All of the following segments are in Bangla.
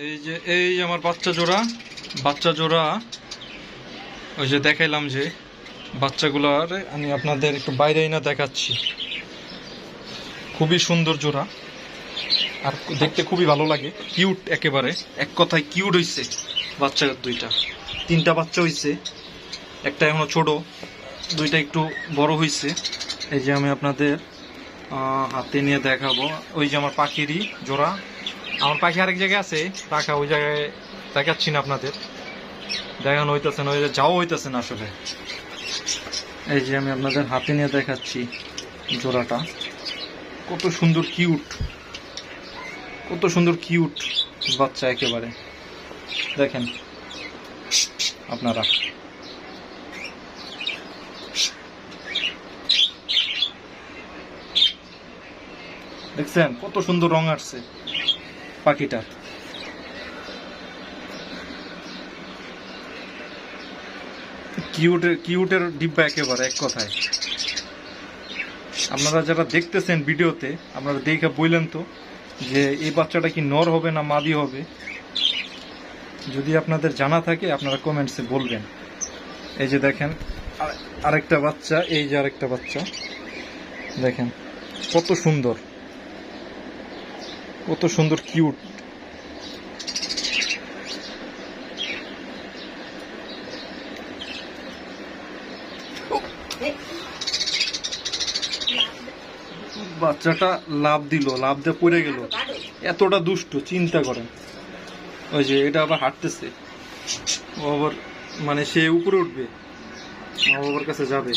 এই যে, এই আমার বাচ্চা জোড়া বাচ্চা জোড়া, ওই যে দেখাইলাম যে বাচ্চাগুলোর, আমি আপনাদের একটু বাইরে না দেখাচ্ছি। খুবই সুন্দর জোড়া, আর দেখতে খুবই ভালো লাগে। কিউট একেবারে, এক কথায় কিউট হইছে বাচ্চা দুইটা। তিনটা বাচ্চা হইছে, একটা এখনও ছোট, দুইটা একটু বড় হইছে। এই যে আমি আপনাদের হাতে নিয়ে দেখাবো। ওই যে আমার পাখিরই জোড়া আমার পাখি আরেক জায়গায় আছে রাখা ওই জায়গায় দেখাচ্ছি না আপনাদের। দেখানো হইতেছে না, ওই যাওয়া হইতেছে না আসলে। এই যে আমি আপনাদের হাতে নিয়ে দেখাচ্ছি জোড়াটা। কত সুন্দর কিউট। কত সুন্দর কিউট বাচ্চা একেবারে। দেখেন আপনারা। দেখছেন? কত সুন্দর রং আসছে। পাখিটার কিউটের কিউটের ডিব্বা একেবারে এক কথায়। আপনারা যারা দেখতেছেন ভিডিওতে, আপনারা দেখে বললেন তো যে এই বাচ্চাটা কি নর হবে না মাদি হবে? যদি আপনাদের জানা থাকে, আপনারা কমেন্টসে বলবেন। এই যে দেখেন আর- আরেকটা বাচ্চা, এই যে আরেকটা বাচ্চা। দেখেন, কত সুন্দর। কত সুন্দর কিউট। বাচ্চাটা লাভ দিল, লাভ দিয়ে পড়ে গেল। এতটা দুষ্ট, চিন্তা করেন ওই যে, এটা আবার হাঁটতেছে। ও আবার মানে সে উপরে উঠবে। মা বাবার কাছে যাবে।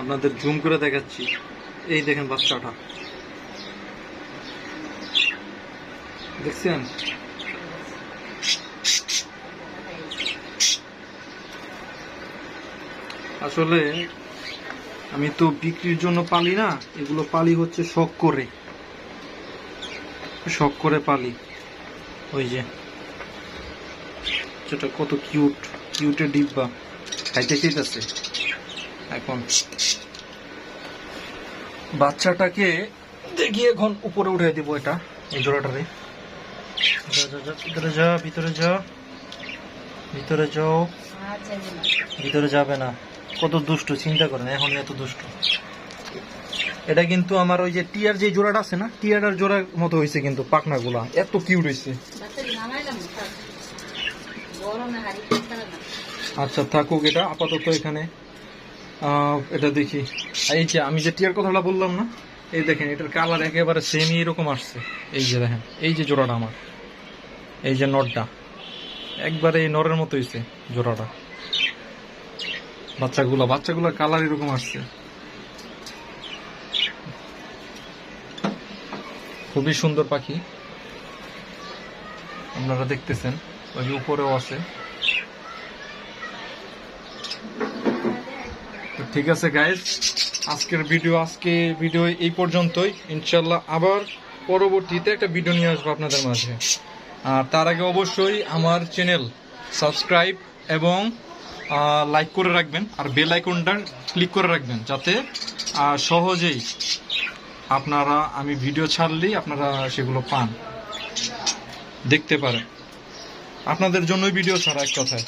আপনাদের জুম করে দেখাচ্ছি। এই দেখেন বাচ্চাটা। দেখছেন? আসলে আমি তো বিক্রির জন্য পালি না, এগুলো পালি হচ্ছে শখ করে। শখ করে পালি। ওই যে, সেটা কত কিউট কিউটের ডিব্বা। খাইতে চাইতেছে এখন বাচ্চাটাকে দেখি এখন উপরে উঠে দিব এটা, এই জোড়াটারে। ভিতরে যা ভিতরে যা ভিতরে যাও। ভিতরে যাবে না। কত দুষ্ট, চিন্তা করেন, এখন এত দুষ্ট। এটা কিন্তু আমার ওই যে টিয়ার যে জোড়াটা আছে না টিয়ার জোড়ার মতো হয়েছে কিন্তু পাখনাগুলা। এত কিউট হয়েছে আচ্ছা থাকুক এটা, আপাতত এখানে। এটা দেখি। এই যে আমি যে টিয়ার কথাটা বললাম না, এই দেখেন, এটার কালার একেবারে সেমই এরকম আসছে। এই যে দেখেন, এই যে জোড়াটা আমার। এই যে নটটা, একবারে এই নরের মতো হয়েছে জোড়াটা। বাচ্চাগুলো, বাচ্চাগুলোর কালার এরকম আসছে। খুবই সুন্দর পাখি। আপনারা দেখতেছেন, ওই যে উপরেও আছে। তো ঠিক আছে গাইজ আজকের ভিডিও আজকে ভিডিও এই পর্যন্তই। ইনশাল্লাহ আবার পরবর্তীতে একটা ভিডিও নিয়ে আসব আপনাদের মাঝে। আর তার আগে অবশ্যই আমার চ্যানেল সাবস্ক্রাইব এবং লাইক করে রাখবেন আর বেল আইকনটা ক্লিক করে রাখবেন যাতে সহজেই আপনারা আমি ভিডিও ছাড়লেই আপনারা সেগুলো পান, দেখতে পারেন। আপনাদের জন্যই ভিডিও ছাড়া এক কথায়।